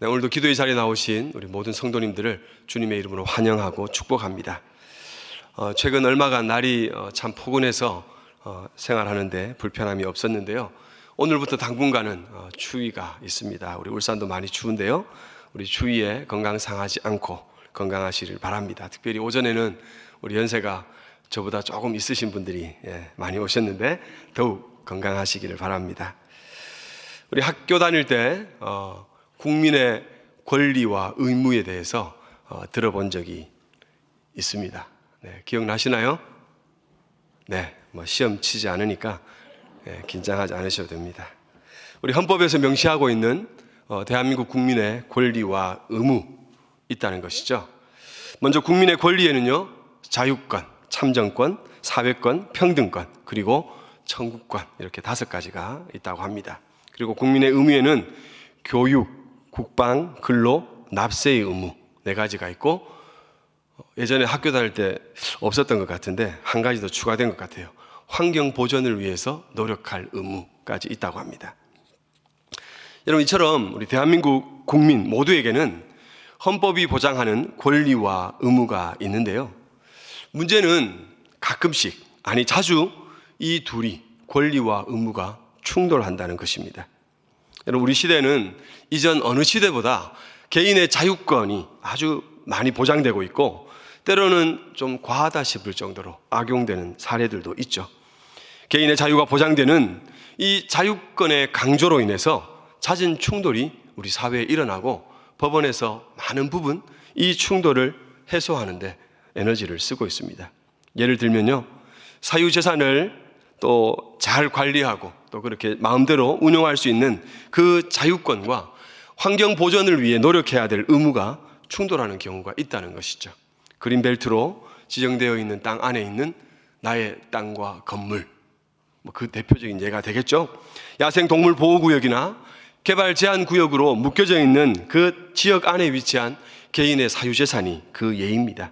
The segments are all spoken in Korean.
네, 오늘도 기도의 자리에 나오신 우리 모든 성도님들을 주님의 이름으로 환영하고 축복합니다. 어, 최근 얼마간 날이 어, 참 포근해서 어, 생활하는데 불편함이 없었는데요. 오늘부터 당분간은 어, 추위가 있습니다. 우리 울산도 많이 추운데요. 우리 주위에 건강 상하지 않고 건강하시길 바랍니다. 특별히 오전에는 우리 연세가 저보다 조금 있으신 분들이 예, 많이 오셨는데 더욱 건강하시기를 바랍니다. 우리 학교 다닐 때 어, 국민의 권리와 의무에 대해서 어, 들어본 적이 있습니다. 네, 기억나시나요? 네, 뭐 시험 치지 않으니까 예, 긴장하지 않으셔도 됩니다. 우리 헌법에서 명시하고 있는 어, 대한민국 국민의 권리와 의무 있다는 것이죠. 먼저 국민의 권리에는요 자유권, 참정권, 사회권, 평등권 그리고 청구권 이렇게 다섯 가지가 있다고 합니다. 그리고 국민의 의무에는 교육, 국방, 근로, 납세의 의무 네 가지가 있고 어, 예전에 학교 다닐 때 없었던 것 같은데 한 가지 더 추가된 것 같아요. 환경 보전을 위해서 노력할 의무까지 있다고 합니다. 여러분 이처럼 우리 대한민국 국민 모두에게는 헌법이 보장하는 권리와 의무가 있는데요. 문제는 가끔씩 아니 자주 이 둘이 권리와 의무가 충돌한다는 것입니다. 여러분 우리 시대는 이전 어느 시대보다 개인의 자유권이 아주 많이 보장되고 있고 때로는 좀 과하다 싶을 정도로 악용되는 사례들도 있죠. 개인의 자유가 보장되는 이 자유권의 강조로 인해서 잦은 충돌이 우리 사회에 일어나고 법원에서 많은 부분 이 충돌을 해소하는데 에너지를 쓰고 있습니다. 예를 들면요. 사유재산을 또 잘 관리하고 또 그렇게 마음대로 운용할 수 있는 그 자유권과 환경 보전을 위해 노력해야 될 의무가 충돌하는 경우가 있다는 것이죠. 그린벨트로 지정되어 있는 땅 안에 있는 나의 땅과 건물, 뭐 그 대표적인 예가 되겠죠. 야생 동물 보호 구역이나 개발 제한 구역으로 묶여져 있는 그 지역 안에 위치한 개인의 사유 재산이 그 예입니다.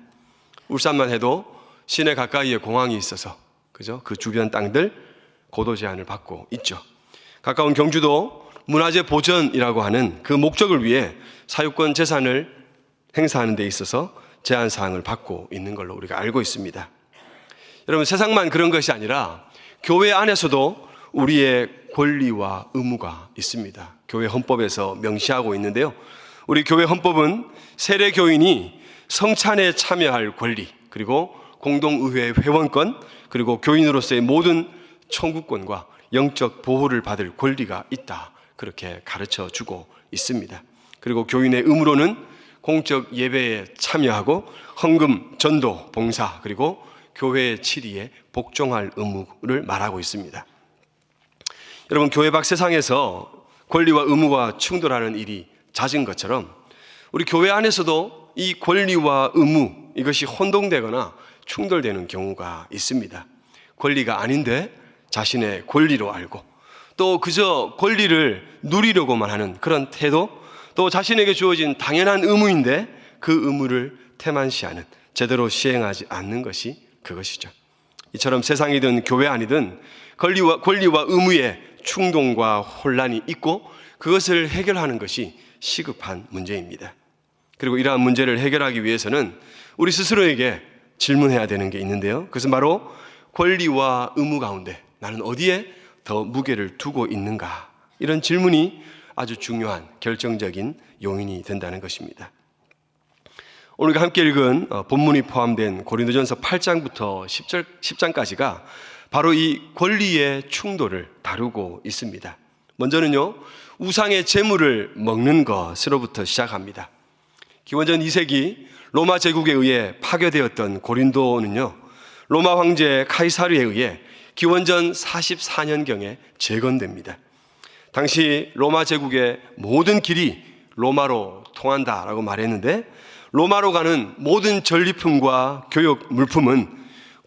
울산만 해도 시내 가까이에 공항이 있어서 그죠? 그 주변 땅들 고도 제한을 받고 있죠. 가까운 경주도 문화재 보전이라고 하는 그 목적을 위해 사유권 재산을 행사하는 데 있어서 제한 사항을 받고 있는 걸로 우리가 알고 있습니다. 여러분 세상만 그런 것이 아니라 교회 안에서도 우리의 권리와 의무가 있습니다. 교회 헌법에서 명시하고 있는데요. 우리 교회 헌법은 세례 교인이 성찬에 참여할 권리, 그리고 공동의회 회원권, 그리고 교인으로서의 모든 청구권과 영적 보호를 받을 권리가 있다. 그렇게 가르쳐 주고 있습니다. 그리고 교인의 의무로는 공적 예배에 참여하고 헌금, 전도, 봉사, 그리고 교회의 치리에 복종할 의무를 말하고 있습니다. 여러분, 교회 밖 세상에서 권리와 의무가 충돌하는 일이 잦은 것처럼 우리 교회 안에서도 이 권리와 의무 이것이 혼동되거나 충돌되는 경우가 있습니다. 권리가 아닌데 자신의 권리로 알고 또 그저 권리를 누리려고만 하는 그런 태도 또 자신에게 주어진 당연한 의무인데 그 의무를 태만시하는 제대로 시행하지 않는 것이 그것이죠. 이처럼 세상이든 교회 아니든 권리와, 권리와 의무의 충동과 혼란이 있고 그것을 해결하는 것이 시급한 문제입니다. 그리고 이러한 문제를 해결하기 위해서는 우리 스스로에게 질문해야 되는 게 있는데요. 그것은 바로 권리와 의무 가운데 나는 어디에 더 무게를 두고 있는가? 이런 질문이 아주 중요한 결정적인 요인이 된다는 것입니다. 오늘 함께 읽은 어, 본문이 포함된 고린도전서 8장부터 10절, 10장까지가 바로 이 권리의 충돌을 다루고 있습니다. 먼저는요, 우상의 재물을 먹는 것으로부터 시작합니다. 기원전 2세기 로마 제국에 의해 파괴되었던 고린도는요, 로마 황제 카이사르에 의해 기원전 44년경에 재건됩니다. 당시 로마 제국의 모든 길이 로마로 통한다라고 말했는데 로마로 가는 모든 전리품과 교역 물품은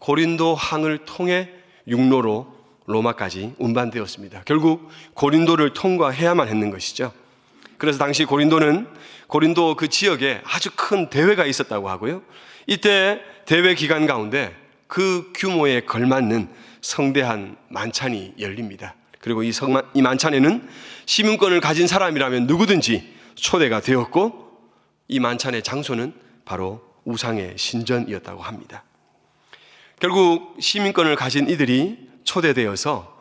고린도 항을 통해 육로로 로마까지 운반되었습니다. 결국 고린도를 통과해야만 했는 것이죠. 그래서 당시 고린도는 고린도 그 지역에 아주 큰 대회가 있었다고 하고요. 이때 대회 기간 가운데 그 규모에 걸맞는 성대한 만찬이 열립니다. 그리고 이, 성만, 이 만찬에는 시민권을 가진 사람이라면 누구든지 초대가 되었고 이 만찬의 장소는 바로 우상의 신전이었다고 합니다. 결국 시민권을 가진 이들이 초대되어서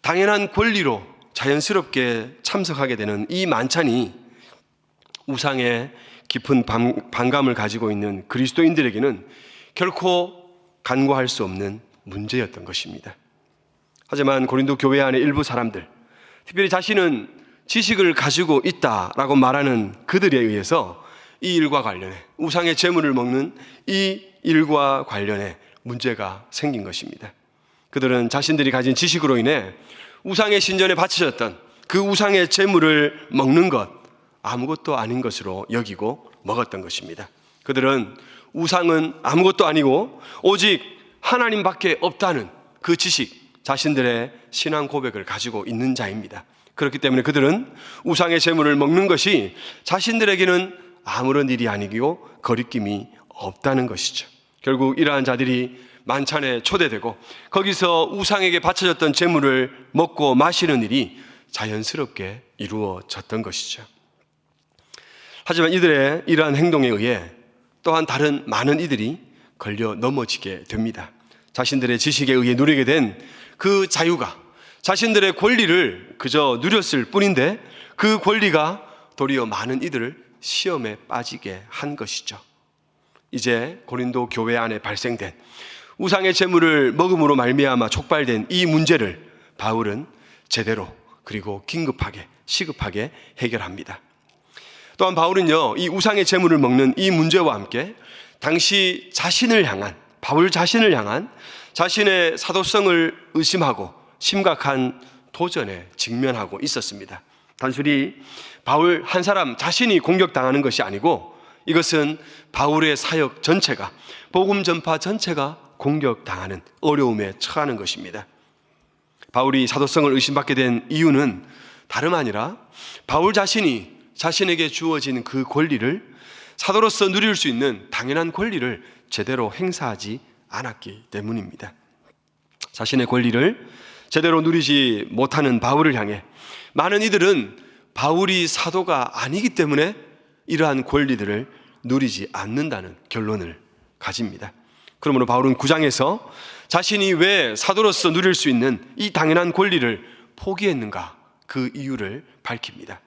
당연한 권리로 자연스럽게 참석하게 되는 이 만찬이 우상의 깊은 반- 반감을 가지고 있는 그리스도인들에게는 결코 간과할 수 없는 문제였던 것입니다. 하지만 고린도 교회 안의 일부 사람들, 특별히 자신은 지식을 가지고 있다라고 말하는 그들에 의해서 이 일과 관련해 우상의 재물을 먹는 이 일과 관련해 문제가 생긴 것입니다. 그들은 자신들이 가진 지식으로 인해 우상의 신전에 바쳐졌던 그 우상의 재물을 먹는 것 아무것도 아닌 것으로 여기고 먹었던 것입니다. 그들은 우상은 아무것도 아니고 오직 하나님밖에 없다는 그 지식, 자신들의 신앙 고백을 가지고 있는 자입니다. 그렇기 때문에 그들은 우상의 재물을 먹는 것이 자신들에게는 아무런 일이 아니고 거리낌이 없다는 것이죠. 결국 이러한 자들이 만찬에 초대되고 거기서 우상에게 바쳐졌던 재물을 먹고 마시는 일이 자연스럽게 이루어졌던 것이죠. 하지만 이들의 이러한 행동에 의해 또한 다른 많은 이들이 걸려 넘어지게 됩니다. 자신들의 지식에 의해 누리게 된 그 자유가 자신들의 권리를 그저 누렸을 뿐인데 그 권리가 도리어 많은 이들을 시험에 빠지게 한 것이죠. 이제 고린도 교회 안에 발생된 우상의 재물을 먹음으로 말미암아 촉발된 이 문제를 바울은 제대로 그리고 긴급하게 시급하게 해결합니다. 또한 바울은요, 이 우상의 재물을 먹는 이 문제와 함께 당시 자신을 향한, 바울 자신을 향한 자신의 사도성을 의심하고 심각한 도전에 직면하고 있었습니다. 단순히 바울 한 사람 자신이 공격당하는 것이 아니고 이것은 바울의 사역 전체가, 복음 전파 전체가 공격당하는 어려움에 처하는 것입니다. 바울이 사도성을 의심받게 된 이유는 다름 아니라 바울 자신이 자신에게 주어진 그 권리를 사도로서 누릴 수 있는 당연한 권리를 제대로 행사하지 않았기 때문입니다. 자신의 권리를 제대로 누리지 못하는 바울을 향해 많은 이들은 바울이 사도가 아니기 때문에 이러한 권리들을 누리지 않는다는 결론을 가집니다. 그러므로 바울은 9장에서 자신이 왜 사도로서 누릴 수 있는 이 당연한 권리를 포기했는가 그 이유를 밝힙니다.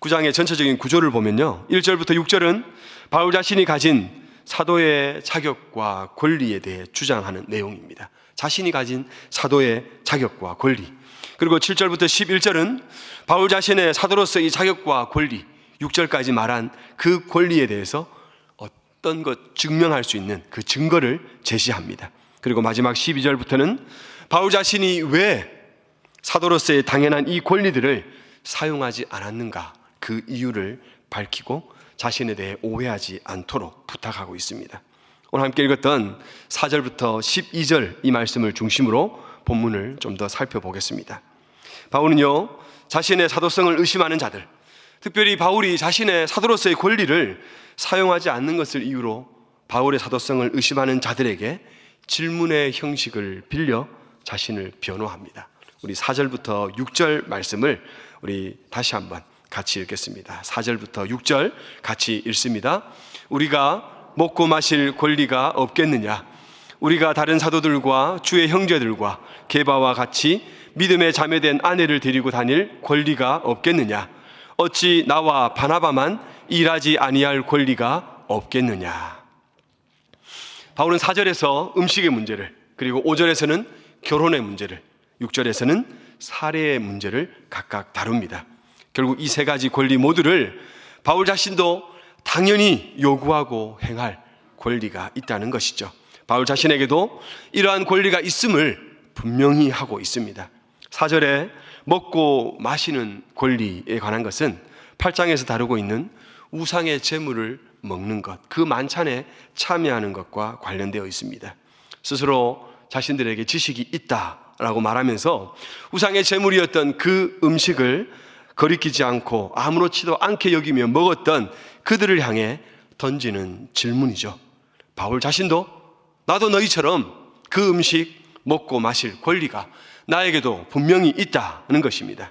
9장의 전체적인 구조를 보면요. 1절부터 6절은 바울 자신이 가진 사도의 자격과 권리에 대해 주장하는 내용입니다. 자신이 가진 사도의 자격과 권리. 그리고 7절부터 11절은 바울 자신의 사도로서 이 자격과 권리, 6절까지 말한 그 권리에 대해서 어떤 것 증명할 수 있는 그 증거를 제시합니다. 그리고 마지막 12절부터는 바울 자신이 왜 사도로서의 당연한 이 권리들을 사용하지 않았는가 그 이유를 밝히고 자신에 대해 오해하지 않도록 부탁하고 있습니다. 오늘 함께 읽었던 4절부터 12절 이 말씀을 중심으로 본문을 좀 더 살펴보겠습니다. 바울은요, 자신의 사도성을 의심하는 자들, 특별히 바울이 자신의 사도로서의 권리를 사용하지 않는 것을 이유로 바울의 사도성을 의심하는 자들에게 질문의 형식을 빌려 자신을 변호합니다. 우리 4절부터 6절 말씀을 우리 다시 한번 같이 읽겠습니다. 4절부터 6절 같이 읽습니다. 우리가 먹고 마실 권리가 없겠느냐? 우리가 다른 사도들과 주의 형제들과 게바와 같이 믿음에 자매된 아내를 데리고 다닐 권리가 없겠느냐? 어찌 나와 바나바만 일하지 아니할 권리가 없겠느냐? 바울은 4절에서 음식의 문제를 그리고 5절에서는 결혼의 문제를 6절에서는 살해의 문제를 각각 다룹니다. 결국 이 세 가지 권리 모두를 바울 자신도 당연히 요구하고 행할 권리가 있다는 것이죠. 바울 자신에게도 이러한 권리가 있음을 분명히 하고 있습니다. 4절에 먹고 마시는 권리에 관한 것은 8장에서 다루고 있는 우상의 재물을 먹는 것, 그 만찬에 참여하는 것과 관련되어 있습니다. 스스로 자신들에게 지식이 있다라고 말하면서 우상의 재물이었던 그 음식을 거리끼지 않고 아무렇지도 않게 여기며 먹었던 그들을 향해 던지는 질문이죠. 바울 자신도 나도 너희처럼 그 음식 먹고 마실 권리가 나에게도 분명히 있다는 것입니다.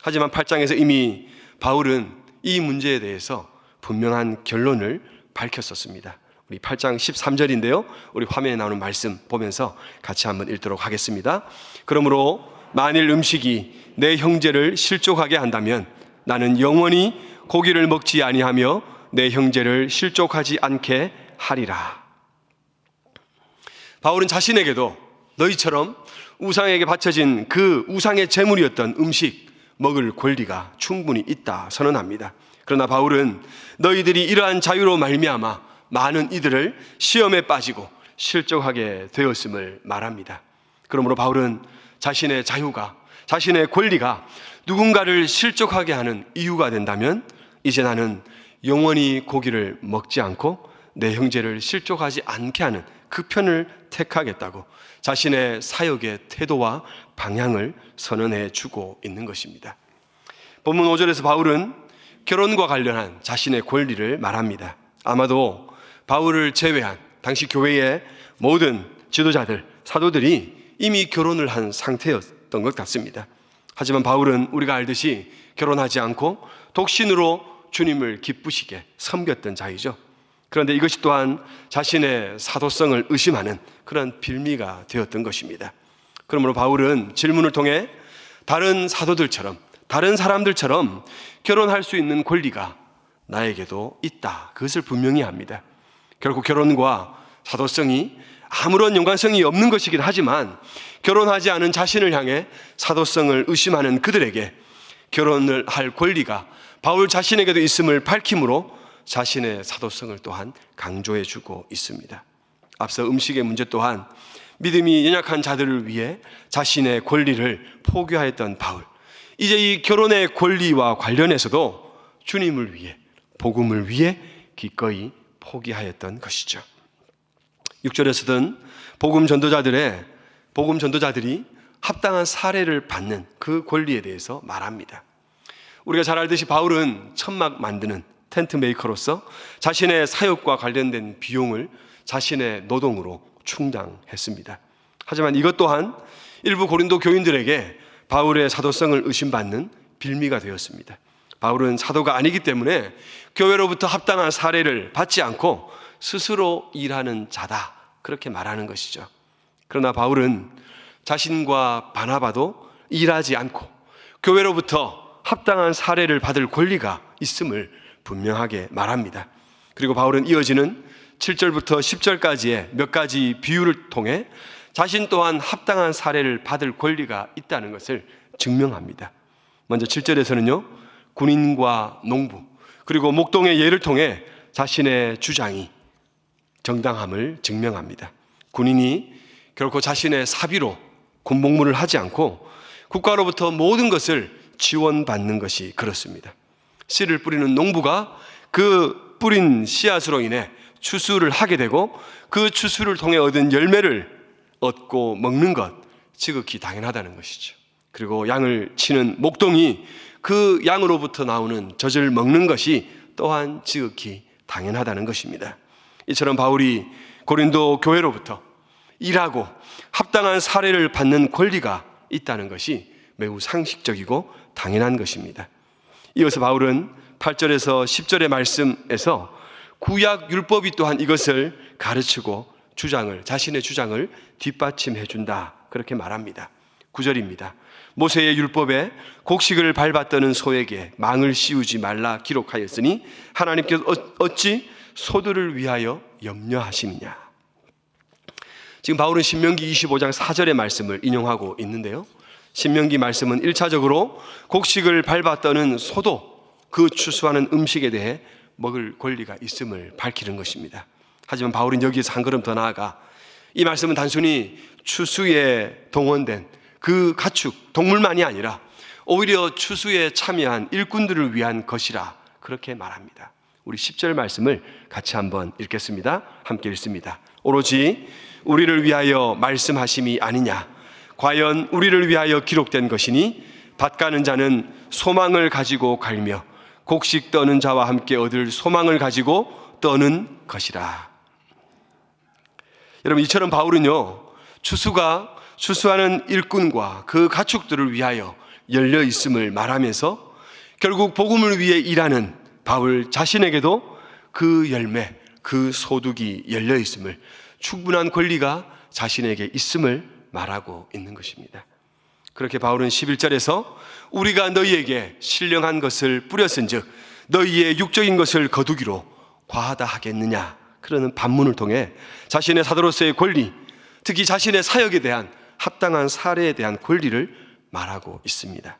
하지만 8장에서 이미 바울은 이 문제에 대해서 분명한 결론을 밝혔었습니다. 우리 8장 13절인데요. 우리 화면에 나오는 말씀 보면서 같이 한번 읽도록 하겠습니다. 그러므로 만일 음식이 내 형제를 실족하게 한다면 나는 영원히 고기를 먹지 아니하며 내 형제를 실족하지 않게 하리라. 바울은 자신에게도 너희처럼 우상에게 바쳐진 그 우상의 제물이었던 음식 먹을 권리가 충분히 있다 선언합니다. 그러나 바울은 너희들이 이러한 자유로 말미암아 많은 이들을 시험에 빠지고 실족하게 되었음을 말합니다. 그러므로 바울은 자신의 자유가 자신의 권리가 누군가를 실족하게 하는 이유가 된다면 이제 나는 영원히 고기를 먹지 않고 내 형제를 실족하지 않게 하는 그 편을 택하겠다고 자신의 사역의 태도와 방향을 선언해 주고 있는 것입니다. 본문 5절에서 바울은 결혼과 관련한 자신의 권리를 말합니다. 아마도 바울을 제외한 당시 교회의 모든 지도자들, 사도들이 이미 결혼을 한 상태였던 것 같습니다. 하지만 바울은 우리가 알듯이 결혼하지 않고 독신으로 주님을 기쁘시게 섬겼던 자이죠. 그런데 이것이 또한 자신의 사도성을 의심하는 그런 빌미가 되었던 것입니다. 그러므로 바울은 질문을 통해 다른 사도들처럼 다른 사람들처럼 결혼할 수 있는 권리가 나에게도 있다. 그것을 분명히 합니다. 결국 결혼과 사도성이 아무런 연관성이 없는 것이긴 하지만 결혼하지 않은 자신을 향해 사도성을 의심하는 그들에게 결혼을 할 권리가 바울 자신에게도 있음을 밝힘으로 자신의 사도성을 또한 강조해 주고 있습니다. 앞서 음식의 문제 또한 믿음이 연약한 자들을 위해 자신의 권리를 포기하였던 바울. 이제 이 결혼의 권리와 관련해서도 주님을 위해, 복음을 위해 기꺼이 포기하였던 것이죠. 6절에서든 복음 전도자들의 복음 전도자들이 합당한 사례를 받는 그 권리에 대해서 말합니다. 우리가 잘 알듯이 바울은 천막 만드는 텐트 메이커로서 자신의 사역과 관련된 비용을 자신의 노동으로 충당했습니다. 하지만 이것 또한 일부 고린도 교인들에게 바울의 사도성을 의심받는 빌미가 되었습니다. 바울은 사도가 아니기 때문에 교회로부터 합당한 사례를 받지 않고 스스로 일하는 자다. 그렇게 말하는 것이죠. 그러나 바울은 자신과 바나바도 일하지 않고 교회로부터 합당한 사례를 받을 권리가 있음을 분명하게 말합니다. 그리고 바울은 이어지는 7절부터 10절까지의 몇 가지 비유를 통해 자신 또한 합당한 사례를 받을 권리가 있다는 것을 증명합니다. 먼저 7절에서는요, 군인과 농부, 그리고 목동의 예를 통해 자신의 주장이 정당함을 증명합니다. 군인이 결코 자신의 사비로 군복무를 하지 않고 국가로부터 모든 것을 지원받는 것이 그렇습니다. 씨를 뿌리는 농부가 그 뿌린 씨앗으로 인해 추수를 하게 되고 그 추수를 통해 얻은 열매를 얻고 먹는 것 지극히 당연하다는 것이죠. 그리고 양을 치는 목동이 그 양으로부터 나오는 젖을 먹는 것이 또한 지극히 당연하다는 것입니다. 이처럼 바울이 고린도 교회로부터 일하고 합당한 사례를 받는 권리가 있다는 것이 매우 상식적이고 당연한 것입니다. 이어서 바울은 8절에서 10절의 말씀에서 구약 율법이 또한 이것을 가르치고 주장을 자신의 주장을 뒷받침해 준다. 그렇게 말합니다. 9절입니다. 모세의 율법에 곡식을 밟았다는 소에게 망을 씌우지 말라 기록하였으니 하나님께서 어- 어찌 소들을 위하여 염려하시느냐. 지금 바울은 신명기 25장 4절의 말씀을 인용하고 있는데요. 신명기 말씀은 1차적으로 곡식을 밟았다는 소도 그 추수하는 음식에 대해 먹을 권리가 있음을 밝히는 것입니다. 하지만 바울은 여기에서 한 걸음 더 나아가 이 말씀은 단순히 추수에 동원된 그 가축, 동물만이 아니라 오히려 추수에 참여한 일꾼들을 위한 것이라 그렇게 말합니다. 우리 10절 말씀을 같이 한번 읽겠습니다. 함께 읽습니다. 오로지 우리를 위하여 말씀하심이 아니냐. 과연 우리를 위하여 기록된 것이니 밭 가는 자는 소망을 가지고 갈며 곡식 떠는 자와 함께 얻을 소망을 가지고 떠는 것이라. 여러분 이처럼 바울은요 추수가 추수하는 일꾼과 그 가축들을 위하여 열려 있음을 말하면서 결국 복음을 위해 일하는 바울 자신에게도 그 열매, 그 소득이 열려 있음을 충분한 권리가 자신에게 있음을 말하고 있는 것입니다. 그렇게 바울은 11절에서 우리가 너희에게 신령한 것을 뿌렸은즉 너희의 육적인 것을 거두기로 과하다 하겠느냐 그러는 반문을 통해 자신의 사도로서의 권리, 특히 자신의 사역에 대한 합당한 사례에 대한 권리를 말하고 있습니다.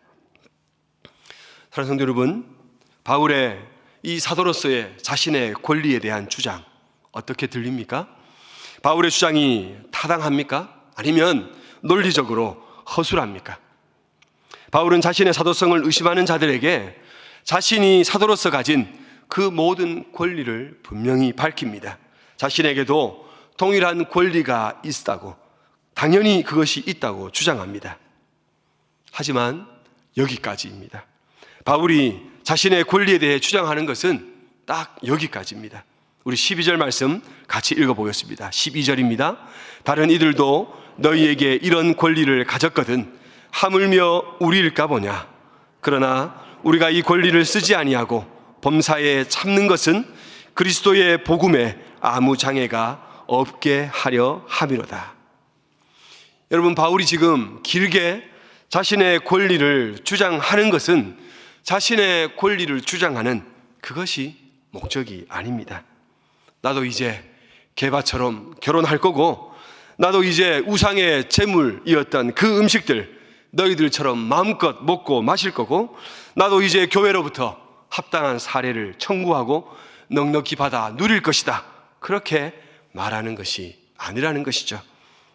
사랑하는 성도 여러분, 바울의 이 사도로서의 자신의 권리에 대한 주장 어떻게 들립니까? 바울의 주장이 타당합니까? 아니면 논리적으로 허술합니까? 바울은 자신의 사도성을 의심하는 자들에게 자신이 사도로서 가진 그 모든 권리를 분명히 밝힙니다. 자신에게도 동일한 권리가 있다고, 당연히 그것이 있다고 주장합니다. 하지만 여기까지입니다. 바울이 자신의 권리에 대해 주장하는 것은 딱 여기까지입니다. 우리 12절 말씀 같이 읽어보겠습니다. 12절입니다. 다른 이들도 너희에게 이런 권리를 가졌거든 하물며 우리일까 보냐. 그러나 우리가 이 권리를 쓰지 아니하고 범사에 참는 것은 그리스도의 복음에 아무 장애가 없게 하려 함이로다. 여러분 바울이 지금 길게 자신의 권리를 주장하는 것은 자신의 권리를 주장하는 그것이 목적이 아닙니다. 나도 이제 개바처럼 결혼할 거고 나도 이제 우상의 제물이었던 그 음식들 너희들처럼 마음껏 먹고 마실 거고 나도 이제 교회로부터 합당한 사례를 청구하고 넉넉히 받아 누릴 것이다. 그렇게 말하는 것이 아니라는 것이죠.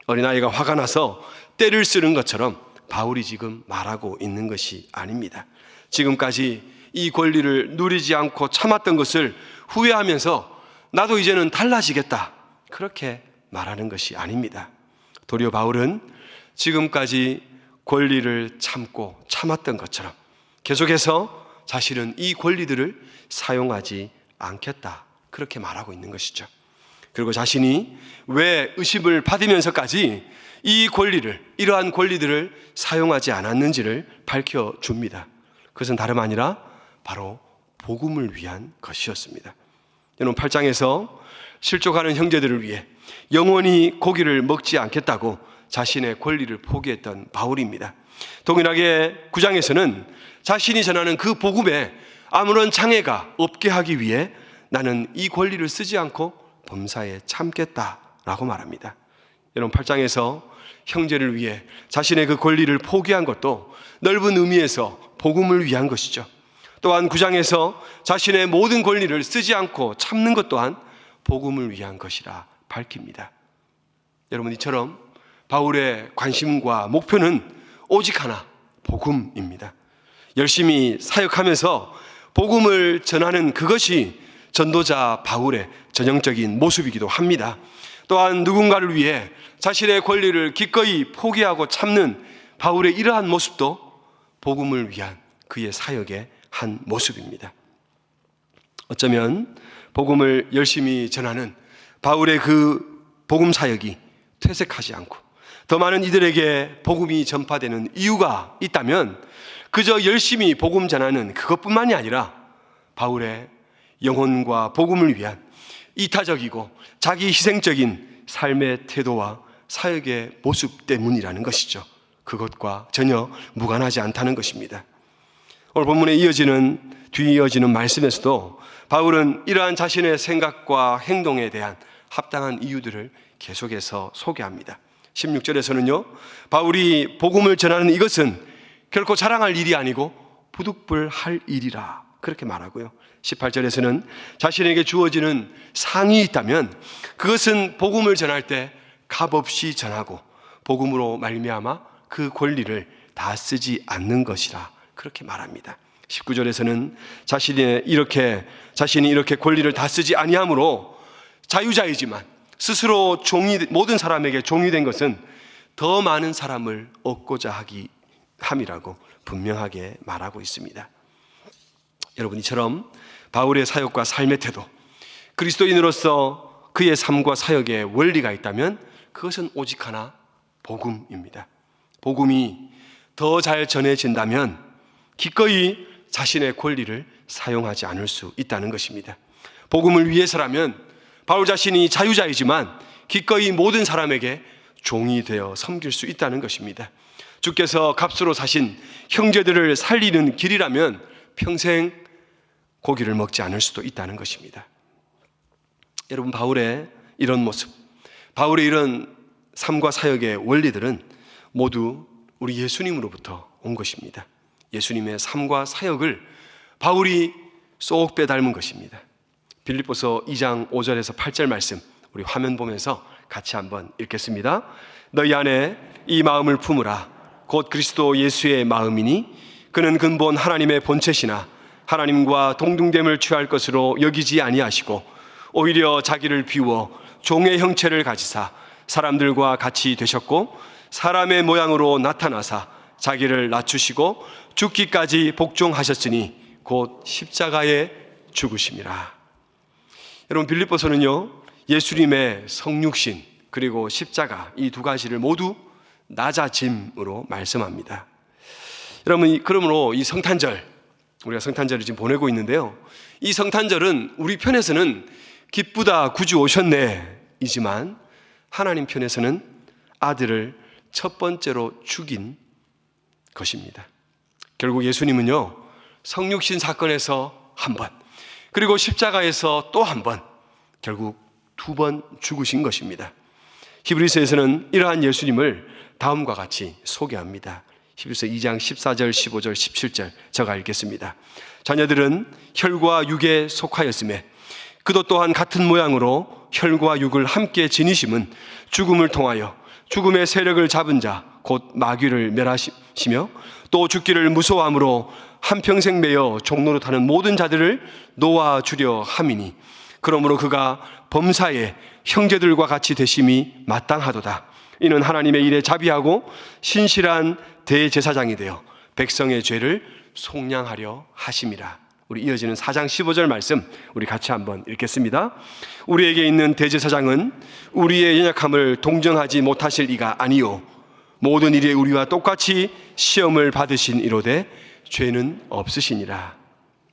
어린아이가 화가 나서 때를 쓰는 것처럼 바울이 지금 말하고 있는 것이 아닙니다. 지금까지 이 권리를 누리지 않고 참았던 것을 후회하면서 나도 이제는 달라지겠다. 그렇게 말하는 것이 아닙니다. 도리어 바울은 지금까지 권리를 참고 참았던 것처럼 계속해서 자신은 이 권리들을 사용하지 않겠다. 그렇게 말하고 있는 것이죠. 그리고 자신이 왜 의심을 받으면서까지 이 권리를, 이러한 권리들을 사용하지 않았는지를 밝혀줍니다. 그것은 다름 아니라 바로 복음을 위한 것이었습니다. 여러분 8장에서 실족하는 형제들을 위해 영원히 고기를 먹지 않겠다고 자신의 권리를 포기했던 바울입니다. 동일하게 9장에서는 자신이 전하는 그 복음에 아무런 장애가 없게 하기 위해 나는 이 권리를 쓰지 않고 범사에 참겠다라고 말합니다. 여러분 8장에서 형제를 위해 자신의 그 권리를 포기한 것도 넓은 의미에서 복음을 위한 것이죠. 또한 9장에서 자신의 모든 권리를 쓰지 않고 참는 것 또한 복음을 위한 것이라 밝힙니다. 여러분 이처럼 바울의 관심과 목표는 오직 하나 복음입니다. 열심히 사역하면서 복음을 전하는 그것이 전도자 바울의 전형적인 모습이기도 합니다. 또한 누군가를 위해 자신의 권리를 기꺼이 포기하고 참는 바울의 이러한 모습도 복음을 위한 그의 사역의 한 모습입니다. 어쩌면 복음을 열심히 전하는 바울의 그 복음 사역이 퇴색하지 않고 더 많은 이들에게 복음이 전파되는 이유가 있다면 그저 열심히 복음 전하는 그것뿐만이 아니라 바울의 영혼과 복음을 위한 이타적이고 자기 희생적인 삶의 태도와 사역의 모습 때문이라는 것이죠. 그것과 전혀 무관하지 않다는 것입니다. 오늘 본문에 이어지는 뒤이어지는 말씀에서도 바울은 이러한 자신의 생각과 행동에 대한 합당한 이유들을 계속해서 소개합니다. 16절에서는요, 바울이 복음을 전하는 이것은 결코 자랑할 일이 아니고 부득불할 일이라 그렇게 말하고요. 18절에서는 자신에게 주어지는 상이 있다면 그것은 복음을 전할 때 값없이 전하고 복음으로 말미암아 그 권리를 다 쓰지 않는 것이라 그렇게 말합니다. 19절에서는 자신이 이렇게 자신이 이렇게 권리를 다 쓰지 아니함으로 자유자이지만 스스로 종이 모든 사람에게 종이 된 것은 더 많은 사람을 얻고자 하기 함이라고 분명하게 말하고 있습니다. 여러분 이처럼 바울의 사역과 삶의 태도, 그리스도인으로서 그의 삶과 사역에 원리가 있다면 그것은 오직 하나 복음입니다. 복음이 더 잘 전해진다면 기꺼이 자신의 권리를 사용하지 않을 수 있다는 것입니다. 복음을 위해서라면 바울 자신이 자유자이지만 기꺼이 모든 사람에게 종이 되어 섬길 수 있다는 것입니다. 주께서 값으로 사신 형제들을 살리는 길이라면 평생 고기를 먹지 않을 수도 있다는 것입니다. 여러분, 바울의 이런 모습, 바울의 이런 삶과 사역의 원리들은 모두 우리 예수님으로부터 온 것입니다. 예수님의 삶과 사역을 바울이 쏙 빼닮은 것입니다. 빌립보서 2장 5절에서 8절 말씀 우리 화면 보면서 같이 한번 읽겠습니다. 너희 안에 이 마음을 품으라. 곧 그리스도 예수의 마음이니 그는 근본 하나님의 본체시나 하나님과 동등됨을 취할 것으로 여기지 아니하시고 오히려 자기를 비워 종의 형체를 가지사 사람들과 같이 되셨고 사람의 모양으로 나타나사 자기를 낮추시고 죽기까지 복종하셨으니 곧 십자가에 죽으심이라. 여러분 빌립보서는요 예수님의 성육신 그리고 십자가 이 두 가지를 모두 낮아짐으로 말씀합니다. 여러분 그러므로 이 성탄절 우리가 성탄절을 지금 보내고 있는데요. 이 성탄절은 우리 편에서는 기쁘다 구주 오셨네 이지만 하나님 편에서는 아들을 첫 번째로 죽인 것입니다. 결국 예수님은요 성육신 사건에서 한 번, 그리고 십자가에서 또 한 번, 결국 두 번 죽으신 것입니다. 히브리서에서는 이러한 예수님을 다음과 같이 소개합니다. 히브리서 2장 14절, 15절, 17절 제가 읽겠습니다. 자녀들은 혈과 육에 속하였음에 그도 또한 같은 모양으로 혈과 육을 함께 지니심은 죽음을 통하여 죽음의 세력을 잡은 자 곧 마귀를 멸하시며 또 죽기를 무서워함으로 한평생 매여 종로로 타는 모든 자들을 놓아 주려 함이니 그러므로 그가 범사에 형제들과 같이 되심이 마땅하도다. 이는 하나님의 일에 자비하고 신실한 대제사장이 되어 백성의 죄를 속량하려 하심이라. 우리 이어지는 4장 15절 말씀 우리 같이 한번 읽겠습니다. 우리에게 있는 대제사장은 우리의 연약함을 동정하지 못하실 이가 아니요 모든 일에 우리와 똑같이 시험을 받으신 이로되 죄는 없으시니라.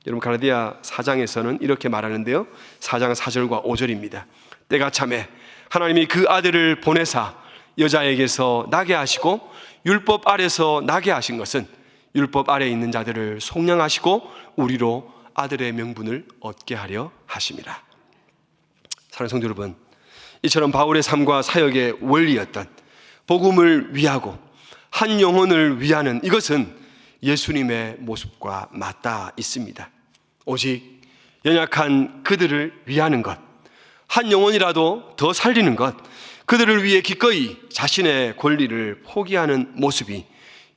여러분 갈라디아 4장에서는 이렇게 말하는데요. 4장 4절과 5절입니다. 때가 참에 하나님이 그 아들을 보내사 여자에게서 나게 하시고 율법 아래서 나게 하신 것은 율법 아래 있는 자들을 속량하시고 우리로 아들의 명분을 얻게 하려 하심이라. 사랑하는 성도 여러분, 이처럼 바울의 삶과 사역의 원리였던 복음을 위하고 한 영혼을 위하는 이것은 예수님의 모습과 맞닿아 있습니다. 오직 연약한 그들을 위하는 것, 한 영혼이라도 더 살리는 것, 그들을 위해 기꺼이 자신의 권리를 포기하는 모습이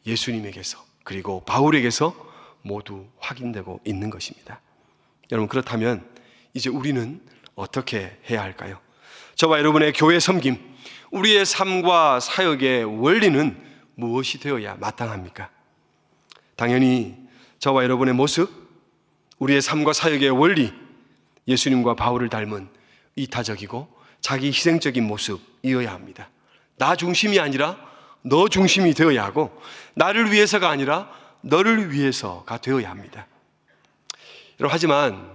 예수님에게서 그리고 바울에게서 모두 확인되고 있는 것입니다. 여러분, 그렇다면 이제 우리는 어떻게 해야 할까요? 저와 여러분의 교회 섬김, 우리의 삶과 사역의 원리는 무엇이 되어야 마땅합니까? 당연히 저와 여러분의 모습, 우리의 삶과 사역의 원리, 예수님과 바울을 닮은 이타적이고 자기 희생적인 모습이어야 합니다. 나 중심이 아니라 너 중심이 되어야 하고 나를 위해서가 아니라 너를 위해서가 되어야 합니다. 여러분, 하지만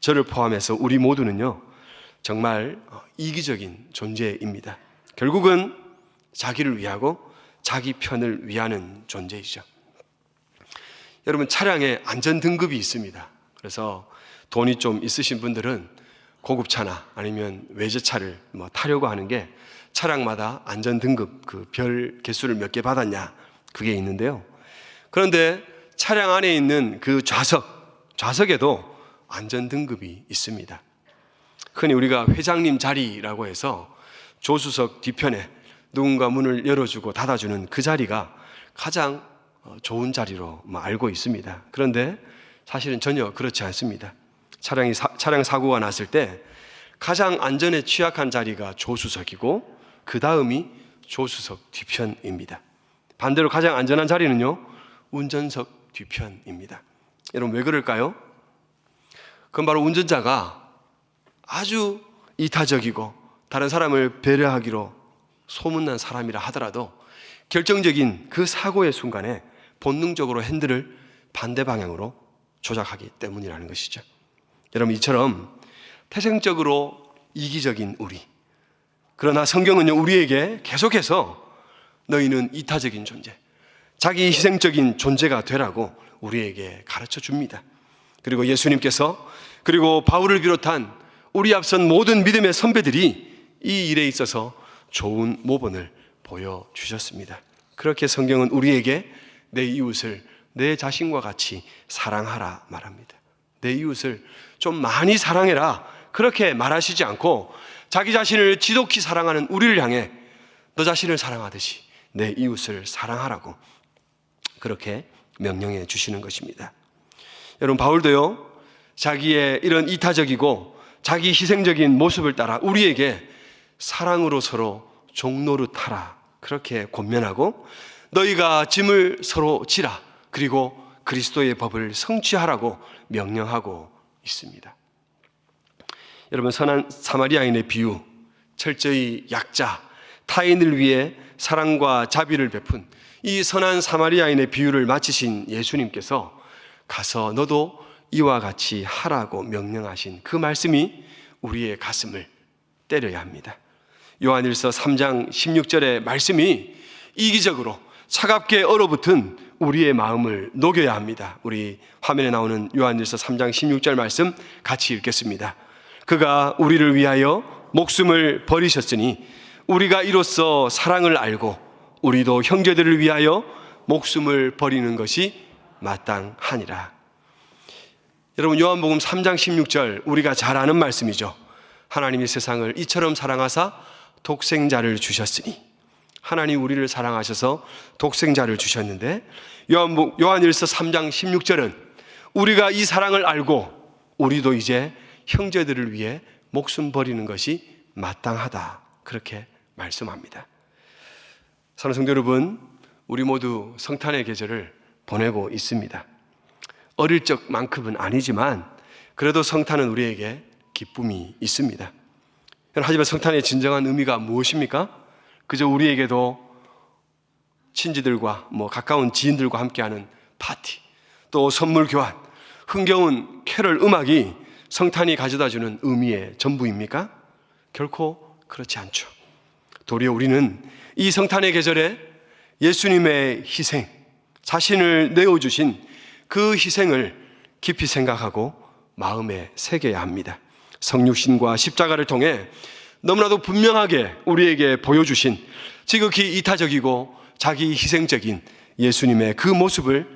저를 포함해서 우리 모두는요, 정말 이기적인 존재입니다. 결국은 자기를 위하고 자기 편을 위하는 존재이죠. 여러분 차량에 안전 등급이 있습니다. 그래서 돈이 좀 있으신 분들은 고급차나 아니면 외제차를 뭐 타려고 하는 게 차량마다 안전 등급 그 별 개수를 몇 개 받았냐 그게 있는데요. 그런데 차량 안에 있는 그 좌석 좌석에도 안전 등급이 있습니다. 흔히 우리가 회장님 자리라고 해서 조수석 뒤편에 누군가 문을 열어주고 닫아주는 그 자리가 가장 어, 좋은 자리로 뭐 알고 있습니다. 그런데 사실은 전혀 그렇지 않습니다. 차량이 사, 차량 사고가 났을 때 가장 안전에 취약한 자리가 조수석이고 그 다음이 조수석 뒤편입니다. 반대로 가장 안전한 자리는요 운전석 뒤편입니다. 여러분 왜 그럴까요? 그건 바로 운전자가 아주 이타적이고 다른 사람을 배려하기로 소문난 사람이라 하더라도 결정적인 그 사고의 순간에 본능적으로 핸들을 반대 방향으로 조작하기 때문이라는 것이죠. 여러분 이처럼 태생적으로 이기적인 우리 그러나 성경은요 우리에게 계속해서 너희는 이타적인 존재, 자기 희생적인 존재가 되라고 우리에게 가르쳐 줍니다. 그리고 예수님께서 그리고 바울을 비롯한 우리 앞선 모든 믿음의 선배들이 이 일에 있어서 좋은 모본을 보여 주셨습니다. 그렇게 성경은 우리에게 내 이웃을 내 자신과 같이 사랑하라 말합니다. 내 이웃을 좀 많이 사랑해라. 그렇게 말하시지 않고 자기 자신을 지독히 사랑하는 우리를 향해 너 자신을 사랑하듯이 내 이웃을 사랑하라고 그렇게 명령해 주시는 것입니다. 여러분 바울도요. 자기의 이런 이타적이고 자기 희생적인 모습을 따라 우리에게 사랑으로 서로 종노릇하라 그렇게 권면하고 너희가 짐을 서로 지라 그리고 그리스도의 법을 성취하라고 명령하고 있습니다. 여러분 선한 사마리아인의 비유 철저히 약자 타인을 위해 사랑과 자비를 베푼 이 선한 사마리아인의 비유를 마치신 예수님께서 가서 너도 이와 같이 하라고 명령하신 그 말씀이 우리의 가슴을 때려야 합니다. 요한일서 3장 16절의 말씀이 이기적으로 차갑게 얼어붙은 우리의 마음을 녹여야 합니다. 우리 화면에 나오는 요한일서 3장 16절 말씀 같이 읽겠습니다. 그가 우리를 위하여 목숨을 버리셨으니 우리가 이로써 사랑을 알고 우리도 형제들을 위하여 목숨을 버리는 것이 마땅하니라. 여러분 요한복음 3장 16절 우리가 잘 아는 말씀이죠. 하나님이 세상을 이처럼 사랑하사 독생자를 주셨으니 하나님 우리를 사랑하셔서 독생자를 주셨는데 요한 요한일서 3장 16절은 우리가 이 사랑을 알고 우리도 이제 형제들을 위해 목숨 버리는 것이 마땅하다. 그렇게 말씀합니다. 사랑하는 성도 여러분, 우리 모두 성탄의 계절을 보내고 있습니다. 어릴 적만큼은 아니지만 그래도 성탄은 우리에게 기쁨이 있습니다. 하지만 성탄의 진정한 의미가 무엇입니까? 그저 우리에게도 친지들과 뭐 가까운 지인들과 함께하는 파티, 또 선물 교환, 흥겨운 캐럴 음악이 성탄이 가져다 주는 의미의 전부입니까? 결코 그렇지 않죠. 도리어 우리는 이 성탄의 계절에 예수님의 희생, 자신을 내어주신 그 희생을 깊이 생각하고 마음에 새겨야 합니다. 성육신과 십자가를 통해 너무나도 분명하게 우리에게 보여주신 지극히 이타적이고 자기 희생적인 예수님의 그 모습을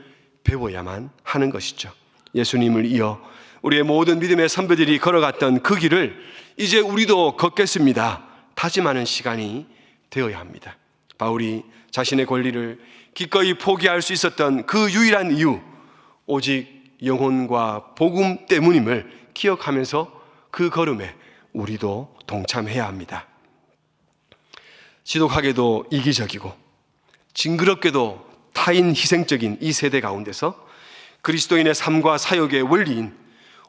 배워야만 하는 것이죠. 예수님을 이어 우리의 모든 믿음의 선배들이 걸어갔던 그 길을 이제 우리도 걷겠습니다. 다짐하는 시간이 되어야 합니다. 바울이 자신의 권리를 기꺼이 포기할 수 있었던 그 유일한 이유, 오직 영혼과 복음 때문임을 기억하면서 그 걸음에 우리도 동참해야 합니다. 지독하게도 이기적이고 징그럽게도 타인 희생적인 이 세대 가운데서 그리스도인의 삶과 사역의 원리인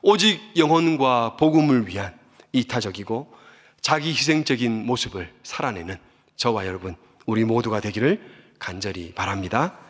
오직 영혼과 복음을 위한 이타적이고 자기 희생적인 모습을 살아내는 저와 여러분 우리 모두가 되기를 간절히 바랍니다.